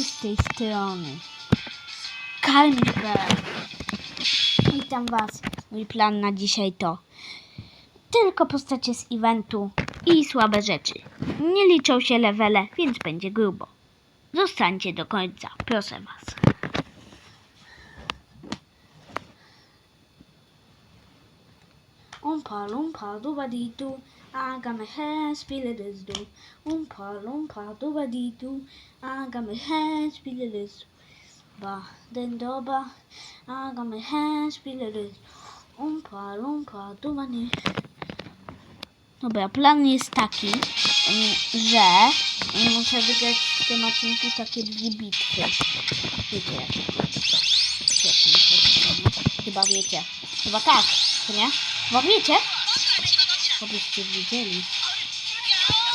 Z tej strony. Karmisz.pl Witam Was. Mój plan na dzisiaj to tylko postacie z eventu i słabe rzeczy. Nie liczą się levele, więc będzie grubo. Zostańcie do końca, proszę Was. Umpa lumpa duba di du, I got my hands feeling this do. Umpa lumpa duba di du, I got my hands feeling this. Ba den doba, I got my hands feeling this. Umpa lumpa duba di. Dobra, plan jest taki, że muszę wygrać w tym odcinku takie dwie bitwy. Wiecie. Chyba wiecie. Chyba tak, nie? Chyba wiecie? Żebyście wiedzieli.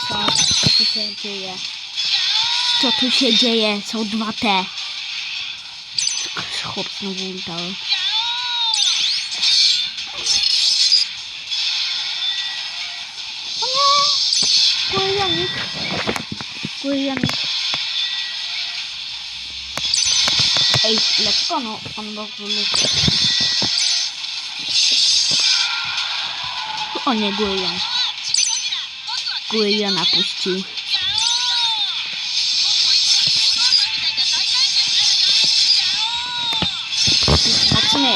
Co, co tu się dzieje? Co tu się dzieje? Są dwa T. Chłop znowu ultał. O nie! Kuryjanik. Kuryjanik. Ej, lekko no, on w ogóle... O nie, Gurion. Guriona puścił. Mocny.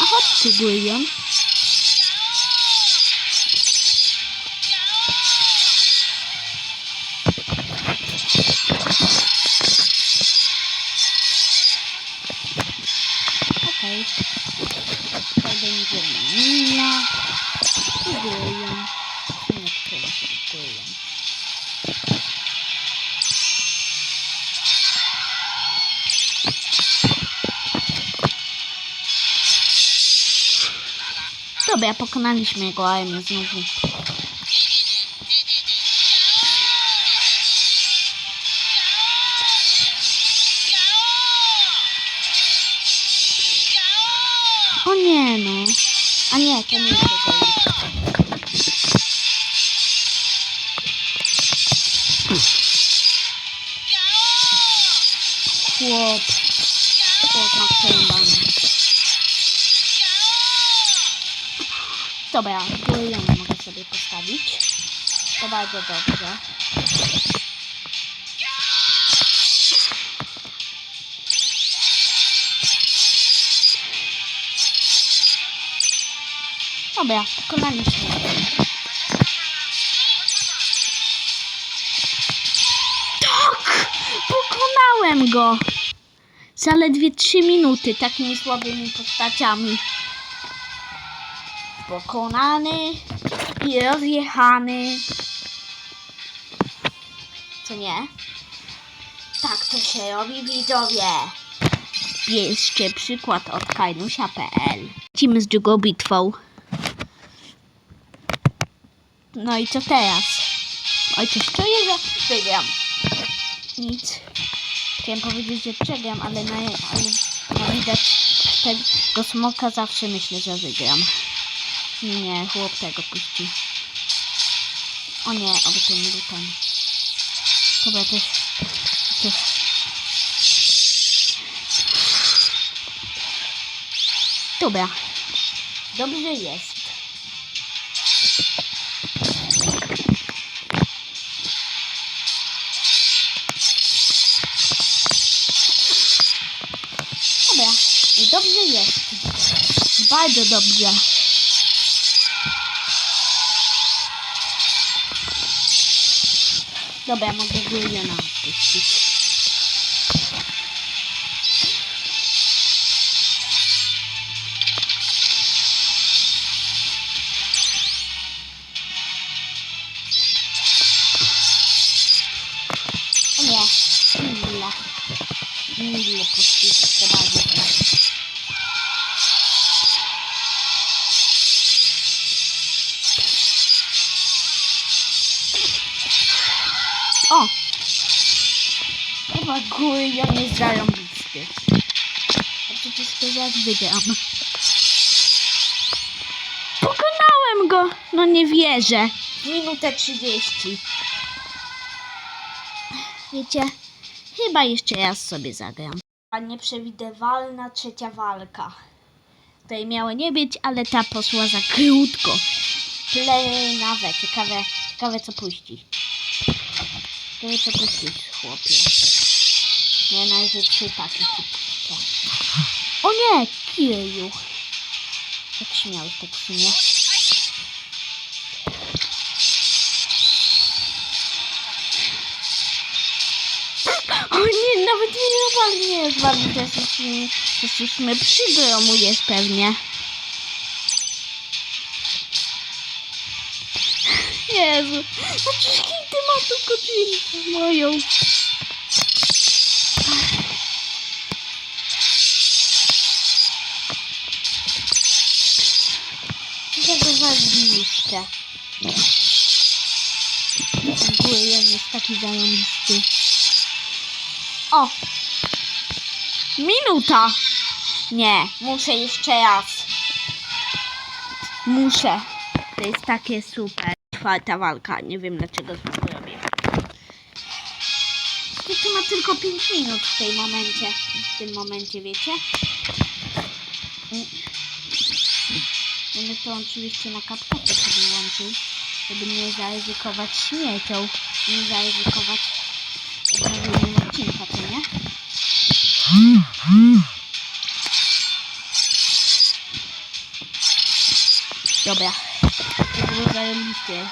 A chodź tu, Gurion. Dobra, pokonaliśmy jego armię znowu. O nie no. A nie, to nie jest Dobra, Juliana mogę sobie postawić. To bardzo dobrze. Dobra, pokonaliśmy. Tak! Pokonałem go! Zaledwie 3 minuty takimi słabymi postaciami. Pokonany i rozjechany. Co nie? Tak to się robi widzowie. Bierzcie przykład od kajnusia.pl. Lecimy z drugą bitwą. No i co teraz? Oj, coś czuję, że wygram. Nic. Chciałem powiedzieć, że przegram, ale na, ale widać tego smoka zawsze myślę, że wygram. Nie, chłop tego puści. O nie, oby ten lutem. Dobra, też... też... Dobra. Dobrze jest. Dobra. Dobrze jest. Bardzo dobrze. Dobra, mogę Juliana odpuścić. O O! Chyba Gurion jest zarąbisty. A przecież to zaraz wygram. tego? No nie wierzę. Minutę 30. Wiecie, chyba jeszcze raz sobie zagram. A nieprzewidywalna trzecia walka. Tutaj miało nie być, ale ta poszła za krótko. Play nawet. Ciekawe, ciekawe co puści. Ciekawe co puścić, chłopie. Nie, na razie trzy takie. O. nie, kijeju. Jak śmiałeś tak w sumie. O nie, nawet nie robal nie jest bardzo, to jest już, to mu jest pewnie. Jezu, no przecież kim ty ma tu godzinkę moją? Tego ważniejsze. Ten Gulion jest taki zajebisty. O! Minuta! Nie, muszę jeszcze raz. Muszę. To jest takie super. Czwarta walka. Nie wiem dlaczego to robię. Jeszcze ma tylko 5 minut w tej momencie. W tym momencie, wiecie? Będę to oczywiście na kapkacie sobie łączył, żeby nie zaryzykować śmiecią, nie zaryzykować zrobieniem odcinka, co nie? Dobra, zajebiste.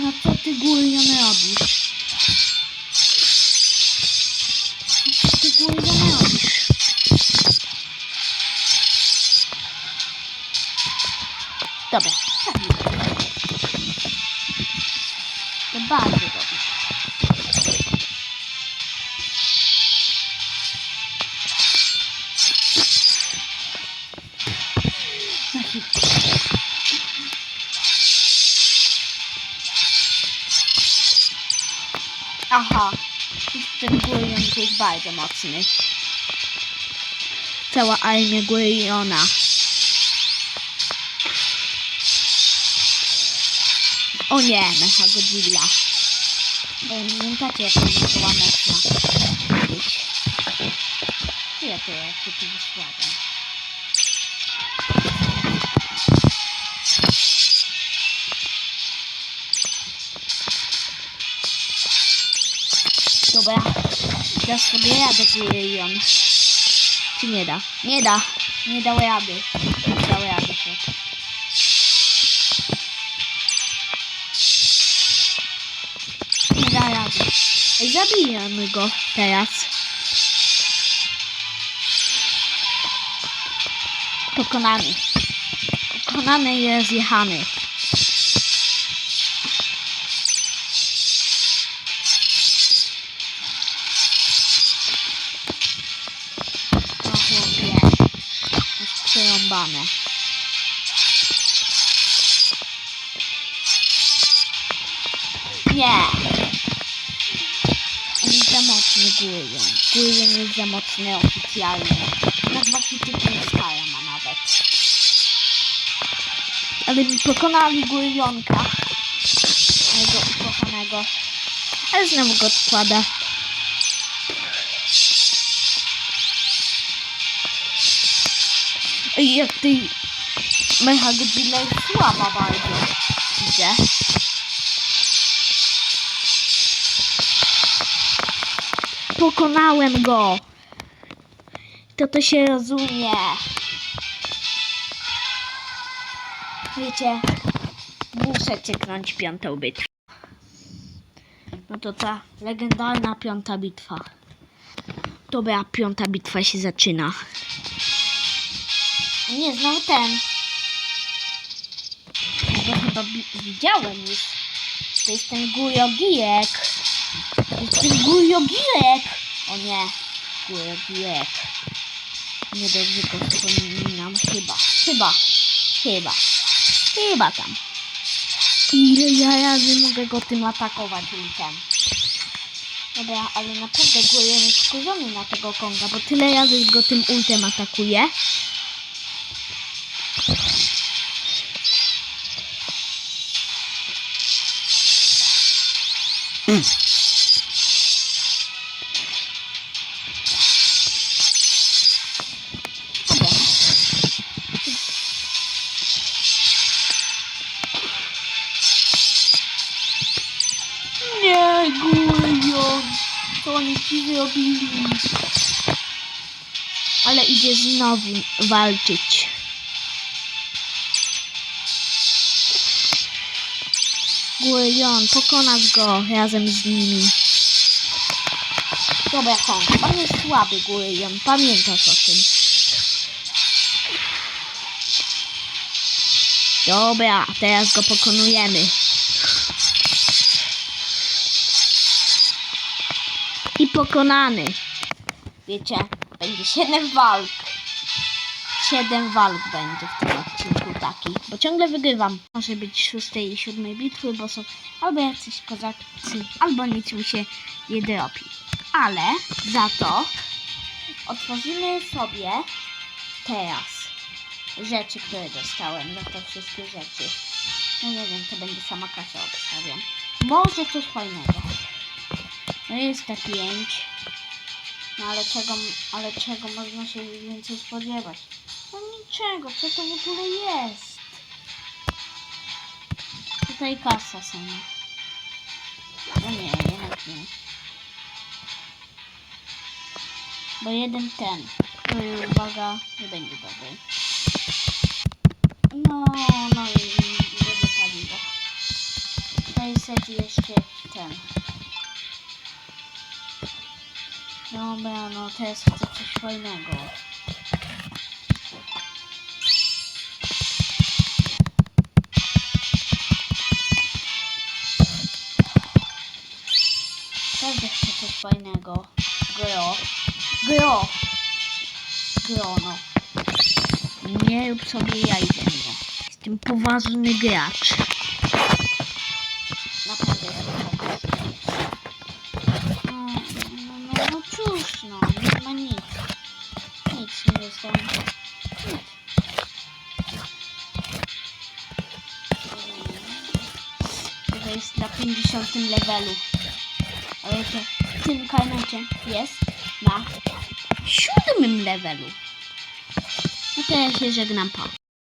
No co ty Gurion robisz? Aha, ten Gurion jest bardzo mocny. Cała armia Guriona. O nie, Mecha Godzilla. Pamiętacie jak ona była mocna? Kiedyś. Ja to jak to tu wysłałem. Dobra, dasz sobie radę, Gurion. Czy nie da? Nie da. Nie dał rady. Nie dał rady. chłop. Nie da rady. Ej, Zabijemy go teraz. Pokonany. Pokonany i rozjechany. Przerąbane. Nie. On jest za mocny Gurion. Gurion jest za mocny oficjalnie. Na dwa hity Stara ma nawet. Ale mi pokonali Gurionka. Mojego ukochanego. Ale znowu go odkłada. Jak tej Mecha Godzilla jest słaba bardzo. Widzę. Pokonałem go. To to się rozumie. Wiecie, muszę cyknąć piątą bitwę. No to ta legendarna piąta bitwa. Dobra, piąta bitwa się zaczyna. Nie, znowu ten. Go chyba widziałem już. To jest ten gujogijek. To jest ten gujogijek. O nie, gujogijek. Niedobrze go wspominam. Chyba, chyba, chyba, chyba tam. Ile ja razy mogę go tym atakować ultem? Dobra, ale naprawdę jest skurzony na tego Konga, bo tyle razy go tym ultem atakuje. Gulion! Co oni ci zrobili? Ale idzie znowu walczyć. Gulion, pokonasz go razem z nimi. Dobra, Kong, on jest słaby, Gulion, pamiętasz o tym. Dobra, teraz go pokonujemy. Pokonany. Wiecie, będzie 7 walk. 7 walk będzie w tym odcinku takich, bo ciągle wygrywam. Może być 6 i 7 bitwy, bo są albo jacyś kozacy, albo nic mi się nie dropi. Ale za to otworzymy sobie teraz rzeczy, które dostałem. Za to wszystkie rzeczy. No nie wiem, to będzie sama kasa obstawiam. Może coś fajnego. No jest te pięć. No ale czego, ale czego można się więcej spodziewać? No niczego, co to w ogóle jest? Tutaj kasa sama. No nie, jednak nie. Bo jeden ten, który uwaga, nie będzie dobry. No, no i wypali go. Tutaj jest jeszcze ten. Dobra, no teraz chcę coś fajnego. Każdy chce coś fajnego. Gro. Gro. Gro, no. Nie rób sobie jaj ze mnie. Jestem poważny gracz. Na 50 levelu. Ale to w tym karnecie jest na siódmym levelu. No to ja się żegnam, pa.